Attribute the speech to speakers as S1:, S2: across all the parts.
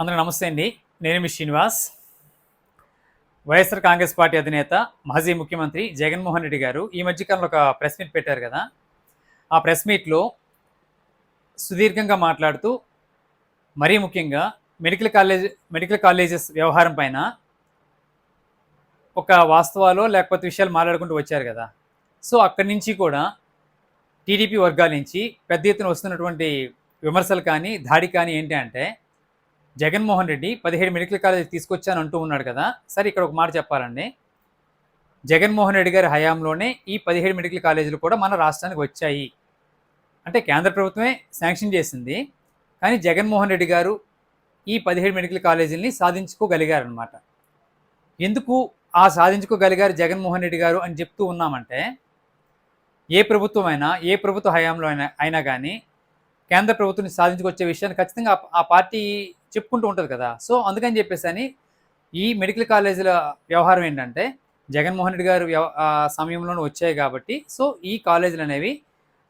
S1: అందరూ నమస్తే అండి. నేను మీ శ్రీనివాస్. వైఎస్ఆర్ కాంగ్రెస్ పార్టీ అధినేత మాజీ ముఖ్యమంత్రి జగన్మోహన్ రెడ్డి గారు ఈ మధ్యకాలంలో ఒక ప్రెస్ మీట్ పెట్టారు కదా. ఆ ప్రెస్ మీట్లో సుదీర్ఘంగా మాట్లాడుతూ మరీ ముఖ్యంగా మెడికల్ కాలేజ్ మెడికల్ కాలేజెస్ వ్యవహారం పైన ఒక వాస్తవాలు లేకపోతే విషయాలు మాట్లాడుకుంటూ వచ్చారు కదా. సో అక్కడి నుంచి కూడా టీడీపీ వర్గాల నుంచి పెద్ద ఎత్తున వస్తున్నటువంటి విమర్శలు కానీ దాడి కానీ ఏంటి అంటే జగన్మోహన్ రెడ్డి పదిహేడు మెడికల్ కాలేజ్ తీసుకొచ్చాను అంటూ ఉన్నాడు కదా. సరే ఇక్కడ ఒక మాట చెప్పాలండి. జగన్మోహన్ రెడ్డి గారి హయాంలోనే ఈ పదిహేడు మెడికల్ కాలేజీలు కూడా మన రాష్ట్రానికి వచ్చాయి. అంటే కేంద్ర ప్రభుత్వమే శాంక్షన్ చేసింది. కానీ జగన్మోహన్ రెడ్డి గారు ఈ పదిహేడు మెడికల్ కాలేజీలని సాధించుకోగలిగారనమాట ఎందుకు ఆ సాధించుకోగలిగారు జగన్మోహన్ రెడ్డి గారు అని చెప్తూ ఉన్నామంటే ఏ ప్రభుత్వం అయినా ఏ ప్రభుత్వ హయాంలో అయినా అయినా కానీ కేంద్ర ప్రభుత్వం సాధించుకొచ్చే విషయాన్ని ఖచ్చితంగా ఆ పార్టీ చెప్పుకుంటూ ఉంటుంది కదా. సో అందుకని చెప్పేసి అని ఈ మెడికల్ కాలేజీల వ్యవహారం ఏంటంటే జగన్మోహన్ రెడ్డి గారు వ్యవ- సమయంలోనే వచ్చాయి కాబట్టి సో ఈ కాలేజీలు అనేవి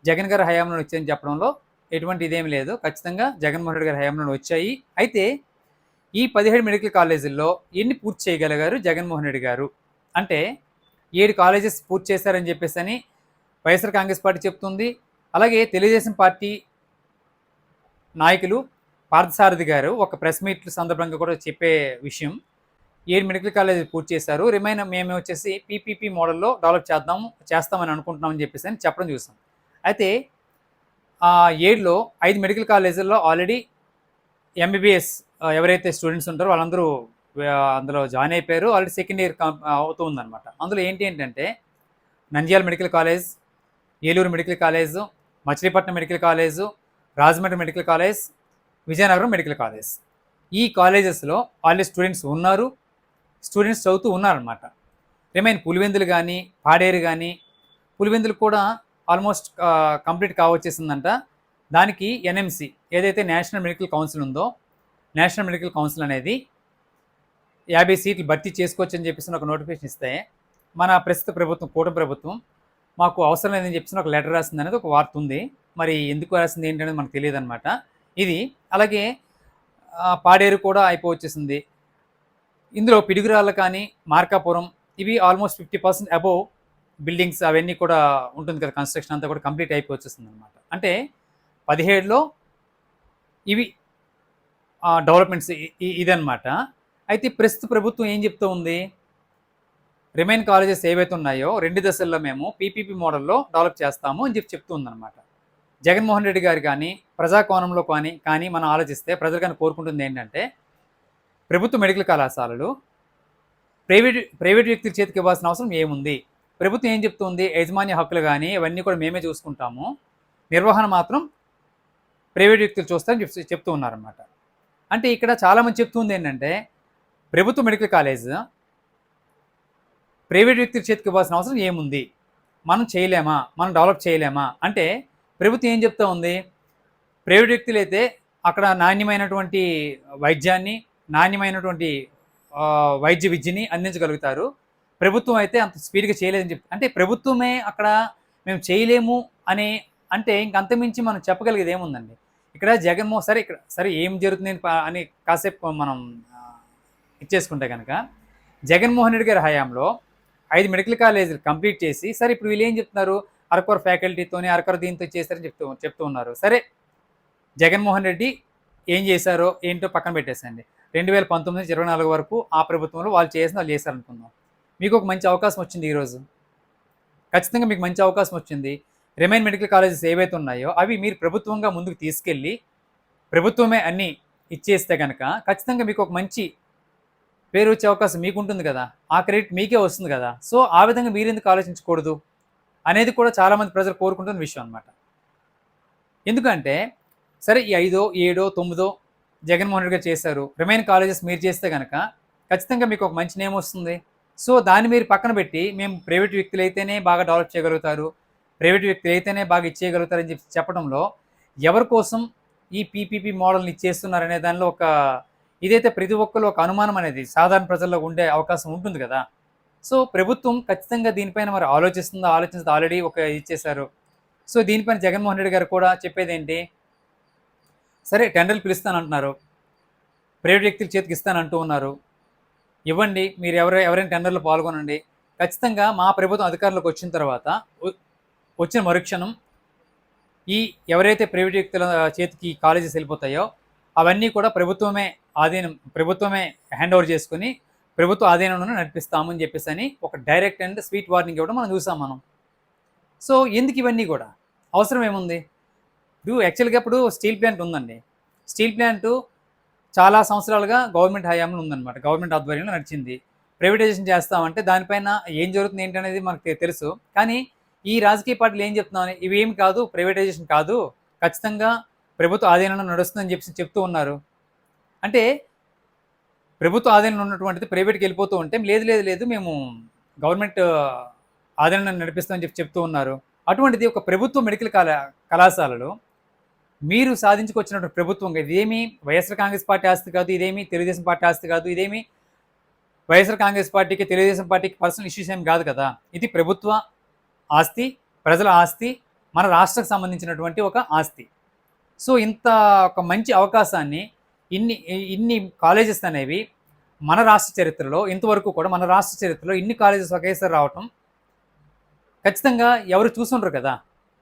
S1: జగన్ గారి హయాంలో వచ్చాయని చెప్పడంలో ఎటువంటి ఇదేమి లేదు. ఖచ్చితంగా జగన్మోహన్ రెడ్డి గారి హయాంలో వచ్చాయి. అయితే ఈ పదిహేడు మెడికల్ కాలేజీల్లో ఎన్ని పూర్తి చేయగలిగారు జగన్మోహన్ రెడ్డి గారు? అంటే ఏడు కాలేజెస్ పూర్తి చేశారని చెప్పేసి అని వైఎస్ఆర్ కాంగ్రెస్ పార్టీ చెప్తుంది. అలాగే తెలుగుదేశం పార్టీ నాయకులు పార్థసారథి గారు ఒక ప్రెస్ మీట్ సందర్భంగా కూడా చెప్పే విషయం. ఏడు మెడికల్ కాలేజ్ పూర్తి చేశారు. రిమైన్ మేము వచ్చేసి పీపీపీ మోడల్లో డెవలప్ చేద్దాం చేస్తామని అనుకుంటున్నామని చెప్పేసి అని చెప్పడం చూసాం. అయితే ఆ ఏడులో ఐదు మెడికల్ కాలేజీల్లో ఆల్రెడీ ఎంబీబీఎస్ ఎవరైతే స్టూడెంట్స్ ఉంటారో వాళ్ళందరూ అందులో జాయిన్ అయిపోయారు. ఆల్రెడీ సెకండ్ ఇయర్ అవుతూ ఉందన్నమాట అందులో ఏంటి ఏంటంటే Nandyal medical college Eluru medical college Machilipatnam medical college Rajahmundry medical college Vizianagaram medical college. ఈ కాలేజెస్లో ఆల్రెడీ స్టూడెంట్స్ ఉన్నారు. స్టూడెంట్స్ చదువుతూ ఉన్నారనమాట రిమైన్ పులివెందులు కానీ పాడేరు కానీ పులివెందులు కూడా ఆల్మోస్ట్ కంప్లీట్ కావచ్చేసిందంట. దానికి ఎన్ఎంసి ఏదైతే నేషనల్ మెడికల్ కౌన్సిల్ ఉందో నేషనల్ మెడికల్ కౌన్సిల్ అనేది యాభై సీట్లు భర్తీ చేసుకోవచ్చు అని చెప్పేసి ఒక నోటిఫికేషన్ ఇస్తే మన ప్రస్తుత ప్రభుత్వం కూటమి ప్రభుత్వం మాకు అవసరం లేదని చెప్పేసి ఒక లెటర్ రాసింది అనేది ఒక వార్త ఉంది. మరి ఎందుకు రాసింది ఏంటనేది మనకు తెలియదు అనమాట ఇది అలాగే పాడేరు కూడా అయిపోవచ్చేసింది. ఇందులో పిడుగురాళ్ళ కానీ మార్కాపురం ఇవి almost fifty percent above buildings అవన్నీ కూడా ఉంటుంది కదా కన్స్ట్రక్షన్ అంతా కూడా కంప్లీట్ అయిపోవచ్చేస్తుంది అనమాట అంటే పదిహేడులో ఇవి డెవలప్మెంట్స్ ఇదనమాట. అయితే ప్రస్తుత ప్రభుత్వం ఏం చెప్తూ ఉంది? రిమైన్ కాలేజెస్ ఏవైతే ఉన్నాయో రెండు దశల్లో మేము పీపీపీ మోడల్లో డెవలప్ చేస్తాము అని చెప్పి చెప్తూ అనమాట జగన్మోహన్ రెడ్డి గారు కానీ ప్రజాకోణంలో కానీ కానీ మనం ఆలోచిస్తే ప్రజలు కానీ కోరుకుంటుంది ఏంటంటే ప్రభుత్వ మెడికల్ కళాశాలలు ప్రైవేట్ ప్రైవేట్ వ్యక్తుల చేతికి ఇవ్వాల్సిన అవసరం ఏముంది? ప్రభుత్వం ఏం చెప్తుంది? యజమాన్య హక్కులు కానీ ఇవన్నీ కూడా మేమే చూసుకుంటాము. నిర్వహణ మాత్రం ప్రైవేట్ వ్యక్తులు చూస్తారని చెప్ చెప్తూ ఉన్నారన్నమాట. అంటే ఇక్కడ చాలామంది చెప్తుంది ఏంటంటే ప్రభుత్వ మెడికల్ కాలేజ్ ప్రైవేట్ వ్యక్తుల చేతికి ఇవ్వాల్సిన అవసరం ఏముంది? మనం చేయలేమా? మనం డెవలప్ చేయలేమా? అంటే ప్రభుత్వం ఏం చెప్తా ఉంది? ప్రైవేట్ వ్యక్తులు అయితే అక్కడ నాణ్యమైనటువంటి వైద్యాన్ని నాణ్యమైనటువంటి వైద్య విద్యని అందించగలుగుతారు. ప్రభుత్వం అయితే అంత స్పీడ్గా చేయలేదని చెప్పి అంటే ప్రభుత్వమే అక్కడ మేము చేయలేము అని అంటే ఇంకంతమించి మనం చెప్పగలిగేది ఏముందండి? ఇక్కడ జగన్మోహన్ సరే ఇక్కడ సరే ఏం జరుగుతుంది అని పా- అని కాసేపు మనం ఇచ్చేసుకుంటే కనుక జగన్మోహన్ రెడ్డి గారి హయాంలో ఐదు మెడికల్ కాలేజీలు కంప్లీట్ చేసి సరే ఇప్పుడు వీళ్ళు ఏం చెప్తున్నారు? అరకొర ఫ్యాకల్టీతోని అరకొర దీంతో చేశారని చెప్తూ చెప్తూ ఉన్నారు. సరే జగన్మోహన్ రెడ్డి ఏం చేశారో ఏంటో పక్కన పెట్టేసండి రెండు వేల పంతొమ్మిది నుంచి ఇరవై నాలుగు వరకు ఆ ప్రభుత్వంలో వాళ్ళు చేసిన వాళ్ళు చేశారనుకుందాం. మీకు ఒక మంచి అవకాశం వచ్చింది ఈరోజు ఖచ్చితంగా మీకు మంచి అవకాశం వచ్చింది. రిమైన్ మెడికల్ కాలేజెస్ ఏవైతే ఉన్నాయో అవి మీరు ప్రభుత్వంగా ముందుకు తీసుకెళ్ళి ప్రభుత్వమే అన్నీ ఇచ్చేస్తే కనుక ఖచ్చితంగా మీకు ఒక మంచి పేరు వచ్చే అవకాశం మీకు ఉంటుంది కదా. ఆ క్రెడిట్ మీకే వస్తుంది కదా. సో ఆ విధంగా మీరు ఎందుకు ఆలోచించకూడదు? అనేది కూడా చాలామంది ప్రజలు కోరుకుంటున్న విషయం అనమాట ఎందుకంటే సరే ఈ ఐదో ఏడో తొమ్మిదో జగన్మోహన్ రెడ్డి గారు చేశారు రిమైన్ కాలేజెస్ మీరు చేస్తే కనుక ఖచ్చితంగా మీకు ఒక మంచి నేమ్ వస్తుంది. సో దాన్ని మీరు పక్కన పెట్టి మేము ప్రైవేట్ వ్యక్తులు అయితేనే బాగా డెవలప్ చేయగలుగుతారు ప్రైవేట్ వ్యక్తులు అయితేనే బాగా ఇచ్చేయగలుగుతారని చెప్పి చెప్పడంలో ఎవరి కోసం ఈ పీపీపీ మోడల్ని ఇచ్చేస్తున్నారనే దానిలో ఒక ఇదైతే ప్రతి ఒక్కరు ఒక అనుమానం అనేది సాధారణ ప్రజల్లో ఉండే అవకాశం ఉంటుంది కదా. సో ప్రభుత్వం ఖచ్చితంగా దీనిపైన మరి ఆలోచిస్తుందో? ఆలోచిస్తుందో. ఆల్రెడీ ఒక ఇచ్చేశారు సో దీనిపైన జగన్మోహన్ రెడ్డి గారు కూడా చెప్పేది ఏంటి సరే టెండర్లు పిలుస్తానంటున్నారు. ప్రైవేట్ వ్యక్తుల చేతికి ఇస్తానంటూ ఉన్నారు. ఇవ్వండి మీరు ఎవరు ఎవరైనా టెండర్లో పాల్గొనండి. ఖచ్చితంగా మా ప్రభుత్వం అధికారులకు వచ్చిన తర్వాత వచ్చిన మరుక్షణం ఈ ఎవరైతే ప్రైవేట్ వ్యక్తుల చేతికి కాలేజెస్ వెళ్ళిపోతాయో అవన్నీ కూడా ప్రభుత్వమే ఆధీనం ప్రభుత్వమే హ్యాండ్ ఓవర్ చేసుకుని ప్రభుత్వ ఆధీనంలోనే నడిపిస్తామని చెప్పేసి అని ఒక డైరెక్ట్ అండ్ స్వీట్ వార్నింగ్ ఇవ్వడం మనం చూసాం మనం. సో ఎందుకు ఇవన్నీ కూడా? అవసరం ఏముంది? ఇప్పుడు యాక్చువల్గా ఇప్పుడు స్టీల్ ప్లాంట్ ఉందండి. స్టీల్ ప్లాంట్ చాలా సంవత్సరాలుగా గవర్నమెంట్ హయాంలో ఉందన్నమాట. గవర్నమెంట్ ఆధ్వర్యంలో నడిచింది. ప్రైవేటైజేషన్ చేస్తామంటే దానిపైన ఏం జరుగుతుంది ఏంటనేది మనకు తెలుసు. కానీ ఈ రాజకీయ పార్టీలు ఏం చెప్తున్నామని ఇవేం కాదు ప్రైవేటైజేషన్ కాదు. ఖచ్చితంగా ప్రభుత్వ ఆధీనంలో నడుస్తుందని చెప్పి చెప్తూ ఉన్నారు. అంటే ప్రభుత్వ ఆధీనంలో ఉన్నటువంటిది ప్రైవేట్కి వెళ్ళిపోతూ ఉంటే లేదు లేదు లేదు మేము గవర్నమెంట్ ఆధీనంలో నడిపిస్తామని చెప్పి చెప్తూ ఉన్నారు. అటువంటిది ఒక ప్రభుత్వ మెడికల్ కళా కళాశాలలో మీరు సాధించుకొచ్చినటువంటి ప్రభుత్వం ఇదేమీ వైఎస్ఆర్ కాంగ్రెస్ పార్టీ ఆస్తి కాదు ఇదేమి తెలుగుదేశం పార్టీ ఆస్తి కాదు ఇదేమి వైఎస్ఆర్ కాంగ్రెస్ పార్టీకి తెలుగుదేశం పార్టీకి పర్సనల్ ఇష్యూస్ ఏం కాదు కదా. ఇది ప్రభుత్వ ఆస్తి ప్రజల ఆస్తి మన రాష్ట్రకు సంబంధించినటువంటి ఒక ఆస్తి. సో ఇంత ఒక మంచి అవకాశాన్ని ఇన్ని ఇన్ని కాలేజెస్ అనేవి మన రాష్ట్ర చరిత్రలో ఇంతవరకు కూడా మన రాష్ట్ర చరిత్రలో ఇన్ని కాలేజెస్ ఒకేసారి రావటం ఖచ్చితంగా ఎవరు చూసుండ్రు కదా.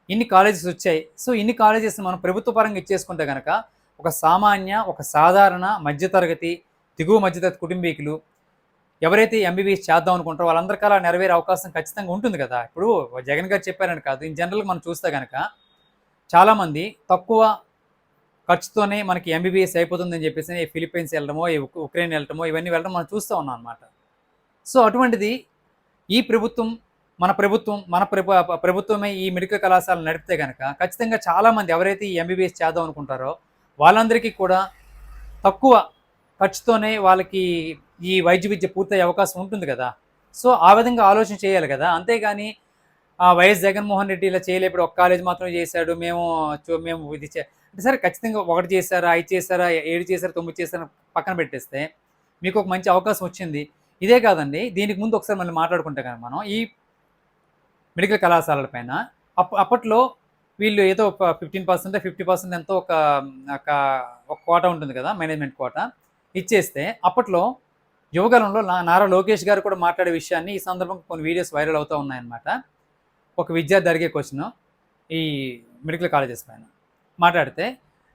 S1: ఇన్ని కాలేజెస్ వచ్చాయి. సో ఇన్ని కాలేజెస్ మనం ప్రభుత్వ పరంగా ఇచ్చేసుకుంటే కనుక ఒక సామాన్య ఒక సాధారణ మధ్యతరగతి దిగువ మధ్యతరగతి కుటుంబీకులు ఎవరైతే ఎంబీబీఎస్ చేద్దాం అనుకుంటారో వాళ్ళందరికీ అలా నెరవేరే అవకాశం ఖచ్చితంగా ఉంటుంది కదా. ఇప్పుడు జగన్ గారు చెప్పారని కాదు ఇన్ జనరల్గా మనం చూస్తే కనుక చాలామంది తక్కువ ఖర్చుతోనే మనకి ఎంబీబీఎస్ అయిపోతుందని చెప్పేసి ఈ ఫిలిప్పీన్స్ వెళ్ళడమో ఈ ఉక్రెయిన్ వెళ్ళడమో ఇవన్నీ వెళ్ళడం మనం చూస్తూ ఉన్నాం అనమాట సో అటువంటిది ఈ ప్రభుత్వం మన ప్రభుత్వం మన ప్రభు ప్రభుత్వమే ఈ మెడికల్ కళాశాల నడిపితే కనుక ఖచ్చితంగా చాలామంది ఎవరైతే ఈ ఎంబీబీఎస్ చేద్దాం అనుకుంటారో వాళ్ళందరికీ కూడా తక్కువ ఖర్చుతోనే వాళ్ళకి ఈ వైద్య విద్య పూర్తయ్యే అవకాశం ఉంటుంది కదా. సో ఆ విధంగా ఆలోచన చేయాలి కదా. అంతేగాని ఆ వైఎస్ జగన్మోహన్ రెడ్డి ఇలా చేయలేప్పుడు ఒక కాలేజ్ మాత్రం చేశాడు మేము చూ- మేము ఇది చే అంటే సరే ఖచ్చితంగా ఒకటి చేశారా ఐదు చేశారా ఏడు చేశారా తొమ్మిది చేశారా పక్కన పెట్టేస్తే మీకు ఒక మంచి అవకాశం వచ్చింది. ఇదే కాదండి దీనికి ముందు ఒకసారి మళ్ళీ మాట్లాడుకుంటే కనుక మనం ఈ మెడికల్ కళాశాలల పైన అప్ అప్పట్లో వీళ్ళు ఏదో ఒక ఫిఫ్టీన్ పర్సెంట్ ఫిఫ్టీ పర్సెంట్ ఎంతో ఒక ఒక ఒక కోట ఉంటుంది కదా మేనేజ్మెంట్ కోట ఇచ్చేస్తే అప్పట్లో యువగలంలో నా నారా లోకేష్ గారు కూడా మాట్లాడే విషయాన్ని ఈ సందర్భంగా కొన్ని వీడియోస్ వైరల్ అవుతూ ఉన్నాయన్నమాట. ఒక విద్యార్థి అడిగే క్వశ్చన్ ఈ మెడికల్ కాలేజెస్ పైన. మాట్లాడితే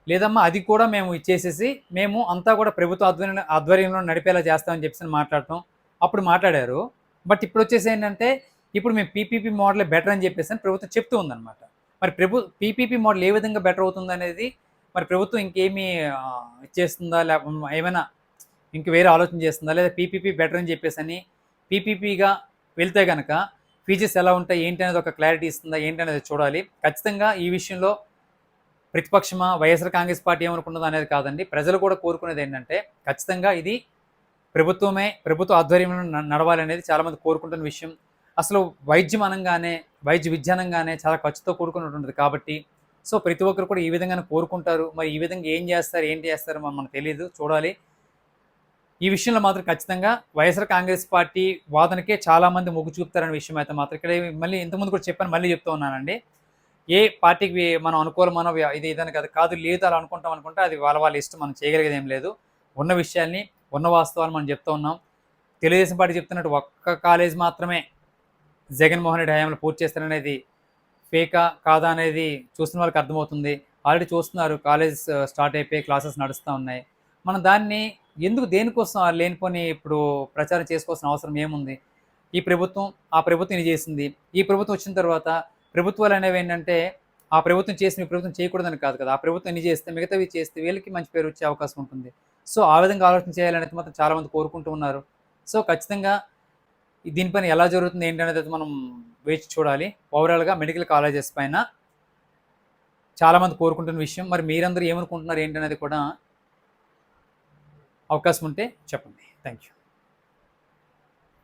S1: లేదమ్మా అది కూడా మేము ఇచ్చేసేసి మేము అంతా కూడా ప్రభుత్వ ఆధ్వర్యంలో ఆధ్వర్యంలో నడిపేలా చేస్తామని చెప్పేసి మాట్లాడటం అప్పుడు మాట్లాడారు. బట్ ఇప్పుడు వచ్చేసి ఏంటంటే ఇప్పుడు మేము పీపీపీ మోడలే బెటర్ అని చెప్పేసి అని ప్రభుత్వం చెప్తూ ఉందన్నమాట. మరి ప్రభు పీపీపీ మోడల్ ఏ విధంగా బెటర్ అవుతుంది అనేది మరి ప్రభుత్వం ఇంకేమీ ఆ, ఇచ్చేస్తుందా? లేకపోతే ఏమైనా ఇంక వేరే ఆలోచన చేస్తుందా? లేదా పీపీపీ బెటర్ అని చెప్పేసి అని పీపీపీగా వెళ్తే కనుక ఫీచర్స్ ఎలా ఉంటాయి? ఏంటి అనేది ఒక క్లారిటీ ఇస్తుందా? ఏంటి అనేది చూడాలి. ఖచ్చితంగా ఈ విషయంలో ప్రతిపక్షమా వైఎస్ఆర్ కాంగ్రెస్ పార్టీ ఏమనుకున్నది అనేది కాదండి. ప్రజలు కూడా కోరుకునేది ఏంటంటే ఖచ్చితంగా ఇది ప్రభుత్వమే ప్రభుత్వ ఆధ్వర్యంలో న- నడవాలి అనేది చాలామంది కోరుకుంటున్న విషయం. అసలు వైద్యం అనగానే వైద్య విజ్ఞానంగానే చాలా ఖర్చుతో కూడుకున్నటువంటిది కాబట్టి సో ప్రతి ఒక్కరు కూడా ఈ విధంగానే కోరుకుంటారు. మరి ఈ విధంగా ఏం చేస్తారు ఏంటి చేస్తారు మనం మనకు తెలియదు చూడాలి. ఈ విషయంలో మాత్రం ఖచ్చితంగా వైఎస్ఆర్ కాంగ్రెస్ పార్టీ వాదనకే చాలా మంది మొగ్గు చూపుతారనే విషయం అయితే మాత్రం ఇక్కడ మళ్ళీ ఇంతకుముందు కూడా చెప్పాను మళ్ళీ చెప్తూ ఉన్నానండి. ఏ పార్టీకి మనం అనుకూలమనో ఇది ఇదని కదా కాదు లేదు అలా అనుకుంటాం అనుకుంటే అది వాళ్ళ వాళ్ళ ఇష్టం మనం చేయగలిగేది ఏం లేదు. ఉన్న విషయాల్ని ఉన్న వాస్తవాలు మనం చెప్తూ ఉన్నాం. తెలుగుదేశం పార్టీ చెప్తున్నట్టు ఒక్క కాలేజ్ మాత్రమే జగన్మోహన్ రెడ్డి హయాంలో పూర్తి చేస్తారనేది ఫేకా కాదా అనేది చూస్తున్న వాళ్ళకి అర్థమవుతుంది. ఆల్రెడీ చూస్తున్నారు కాలేజ్ స్టార్ట్ అయిపోయి క్లాసెస్ నడుస్తూ ఉన్నాయి. మనం దాన్ని ఎందుకు దేనికోసం లేనిపోని ఇప్పుడు ప్రచారం చేసుకోవాల్సిన అవసరం ఏముంది? ఈ ప్రభుత్వం ఆ ప్రభుత్వం ఇది చేసింది. ఈ ప్రభుత్వం వచ్చిన తర్వాత ప్రభుత్వాలు అనేవి ఏంటంటే ఆ ప్రభుత్వం చేసిన మీ ప్రభుత్వం చేయకూడదని కాదు కదా. ఆ ప్రభుత్వం ఎన్ని చేస్తే మిగతావి చేస్తే వీళ్ళకి మంచి పేరు వచ్చే అవకాశం ఉంటుంది. సో ఆ విధంగా ఆలోచన చేయాలనేది మాత్రం చాలామంది కోరుకుంటూ ఉన్నారు. సో ఖచ్చితంగా దీనిపైన ఎలా జరుగుతుంది ఏంటనేది అయితే మనం వేచి చూడాలి. ఓవరాల్గా మెడికల్ కాలేజెస్ పైన చాలామంది కోరుకుంటున్న విషయం. మరి మీరందరూ ఏమనుకుంటున్నారు ఏంటనేది కూడా అవకాశం ఉంటే చెప్పండి. Thank you